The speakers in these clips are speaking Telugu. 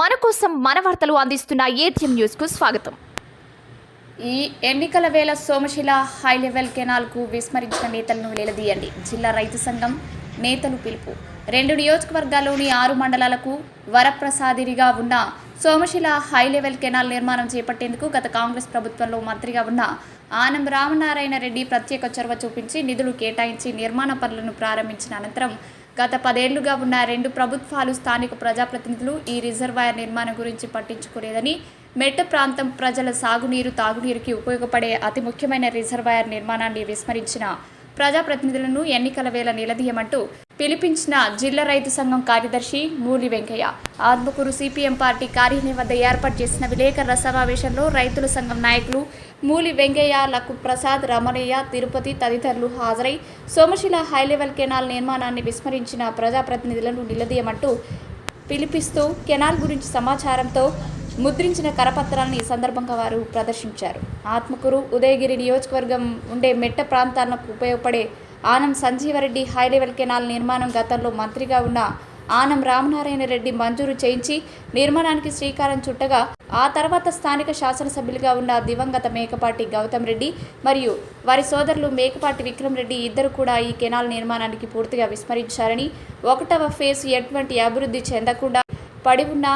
మన కోసం మన వార్తలు అందిస్తున్న ఏటీఎం న్యూస్కు స్వాగతం. ఈ ఎన్నికల వేళ సోమశిల హై లెవెల్ కెనాల్కు విస్మరించిన నేతలను నిలదీయండి. జిల్లా రైతు సంఘం నేతలు పిలుపు. రెండు నియోజకవర్గాల్లోని ఆరు మండలాలకు వరప్రసాదిరిగా ఉన్న సోమశిల హై లెవెల్ కెనాల్ నిర్మాణం చేపట్టేందుకు గత కాంగ్రెస్ ప్రభుత్వంలో మంత్రిగా ఉన్న ఆనం రామనారాయణ రెడ్డి ప్రత్యేక చొరవ చూపించి నిధులు కేటాయించి నిర్మాణ పనులను ప్రారంభించిన అనంతరం గత పదేళ్ళుగా ఉన్న రెండు ప్రభుత్వాలు స్థానిక ప్రజాప్రతినిధులు ఈ రిజర్వాయర్ నిర్మాణం గురించి పట్టించుకోలేదని మెట్ట ప్రాంతం ప్రజల సాగునీరు తాగునీరుకి ఉపయోగపడే అతి ముఖ్యమైన రిజర్వాయర్ నిర్మాణాన్ని విస్మరించిన ప్రజాప్రతినిధులను ఎన్నికల వేళ నిలదీయమంటూ పిలిపించిన జిల్లా రైతు సంఘం కార్యదర్శి మూలి వెంకయ్య. ఆత్మకూరు సిపిఎం పార్టీ కార్యాలయం వద్ద ఏర్పాటు చేసిన విలేకరుల సమావేశంలో రైతుల సంఘం నాయకులు మూలి వెంకయ్య లక్కు ప్రసాద్ రమణయ్య తిరుపతి తదితరులు హాజరై సోమశిల హైలెవెల్ కెనాల్ నిర్మాణాన్ని విస్మరించిన ప్రజాప్రతినిధులను నిలదీయమంటూ పిలిపిస్తూ కెనాల్ గురించి సమాచారంతో ముద్రించిన కరపత్రాలను ఈ సందర్భంగా వారు ప్రదర్శించారు. ఆత్మకూరు ఉదయగిరి నియోజకవర్గం ఉండే మెట్ట ప్రాంతాలకు ఉపయోగపడే Anam Sanjeeva Reddy high level canal నిర్మాణం గతంలో మంత్రిగా ఉన్న ఆనం రామనారాయణ రెడ్డి మంజూరు చేయించి నిర్మాణానికి శ్రీకారం చుట్టగా ఆ తర్వాత స్థానిక శాసనసభ్యులుగా ఉన్న దివంగత మేకపాటి గౌతమ్ రెడ్డి మరియు వారి సోదరులు మేకపాటి విక్రమ్ రెడ్డి ఇద్దరు కూడా ఈ కెనాల్ నిర్మాణానికి పూర్తిగా విస్మరించారని ఒకటవ ఫేజ్ ఎటువంటి అభివృద్ధి చెందకుండా పడి ఉన్న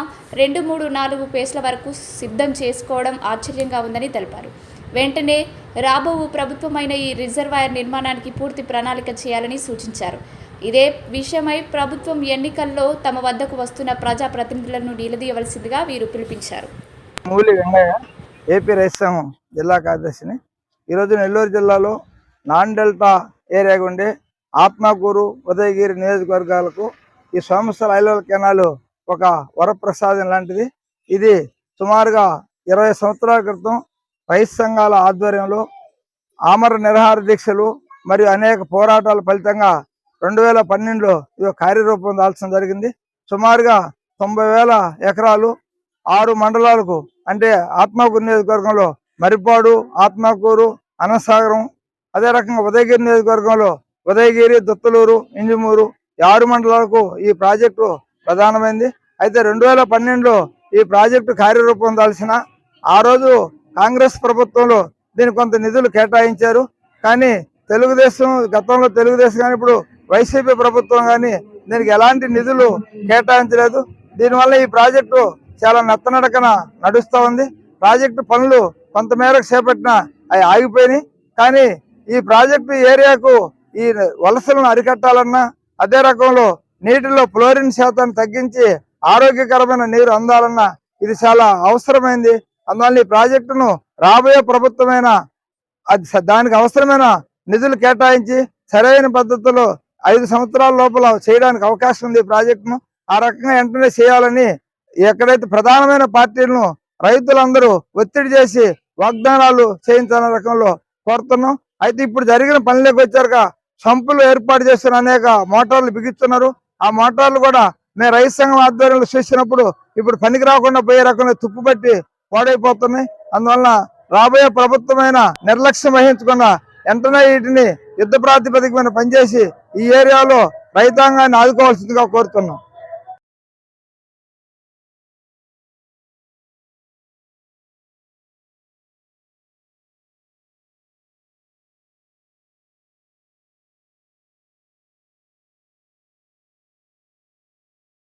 రెండు మూడు నాలుగు పేస్ల వరకు సిద్ధం చేసుకోవడం ఆశ్చర్యంగా ఉందని తెలిపారు. వెంటనే రాబో ప్రభుత్వమైన ఈ రిజర్వాయర్ నిర్మాణానికి పూర్తి ప్రణాళిక చేయాలని సూచించారు. ఇదే విషయమై ప్రభుత్వం ఎన్నికల్లో తమ వద్దకు వస్తున్న ప్రజాప్రతినిధులను నిలదీయవలసిందిగా వీరు పిలిపించారు. మూలి వెంగయ్య ఏపీ రైతు సంఘం జిల్లా కార్యదర్శిని. ఈరోజు నెల్లూరు జిల్లాలో నాన్ డెల్టా ఏరియా ఉండే ఆత్మకూరు ఉదయగిరి నియోజకవర్గాలకు ఈ సోమస్థల ఐలవ కెనాలు ఒక వరప్రసాదం లాంటిది. ఇది సుమారుగా ఇరవై సంవత్సరాల క్రితం రైతు సంఘాల ఆధ్వర్యంలో ఆమర నిరహార దీక్షలు మరియు అనేక పోరాటాల ఫలితంగా రెండు వేల పన్నెండులో ఇది కార్యరూపం దాల్చడం జరిగింది. సుమారుగా తొంభై వేల ఎకరాలు ఆరు మండలాలకు అంటే ఆత్మకూరు నియోజకవర్గంలో మరిపాడు ఆత్మకూరు అనసాగరం అదే రకంగా ఉదయగిరి నియోజకవర్గంలో ఉదయగిరి దుత్తలూరు ఇంజమూరు ఆరు మండలాలకు ఈ ప్రాజెక్టు ప్రధానమైంది. అయితే రెండు వేల పన్నెండులో ఈ ప్రాజెక్టు కార్యరూపం దాల్చిన ఆ రోజు కాంగ్రెస్ ప్రభుత్వంలో దీనికి కొంత నిధులు కేటాయించారు. కానీ తెలుగుదేశం గతంలో తెలుగుదేశం కానీ ఇప్పుడు వైసీపీ ప్రభుత్వం కానీ దీనికి ఎలాంటి నిధులు కేటాయించలేదు. దీనివల్ల ఈ ప్రాజెక్టు చాలా నత్తనడకన నడుస్తూ ఉంది. ప్రాజెక్టు పనులు కొంతమేరకు చేపట్టిన అవి ఆగిపోయినాయి. కానీ ఈ ప్రాజెక్టు ఏరియాకు ఈ వలసలను అరికట్టాలన్నా అదే రకంలో నీటిలో ఫ్లోరిన్ శాతాన్ని తగ్గించి ఆరోగ్యకరమైన నీరు అందాలన్నా ఇది చాలా అవసరమైంది. అందువల్ల ఈ ప్రాజెక్టును రాబోయే ప్రభుత్వమైన అది దానికి అవసరమైన నిధులు కేటాయించి సరైన పద్ధతిలో ఐదు సంవత్సరాల లోపల చేయడానికి అవకాశం ఉంది ఈ ప్రాజెక్టును. ఆ రకంగా వెంటనే చేయాలని ఎక్కడైతే ప్రధానమైన పార్టీలను రైతులందరూ ఒత్తిడి చేసి వాగ్దానాలు చేయించాలనే రకంలో కోరుతున్నాం. అయితే ఇప్పుడు జరిగిన పనులకు వచ్చాక సంపులు ఏర్పాటు చేస్తున్న అనేక మోటార్లు బిగిస్తున్నారు. ఆ మోటార్లు కూడా మేము రైతు సంఘం ఆధ్వర్యంలో చేసినప్పుడు ఇప్పుడు పనికి రాకుండా పోయే రకంగా తుప్పుపట్టి పాడైపోతున్నాయి. అందువల్ల రాబోయే ప్రభుత్వమైన నిర్లక్ష్యం వహించకుండా వెంటనే వీటిని యుద్ధ ప్రాతిపదికమైన పనిచేసి ఈ ఏరియాలో రైతాంగాన్ని ఆదుకోవాల్సిందిగా కోరుతున్నాం.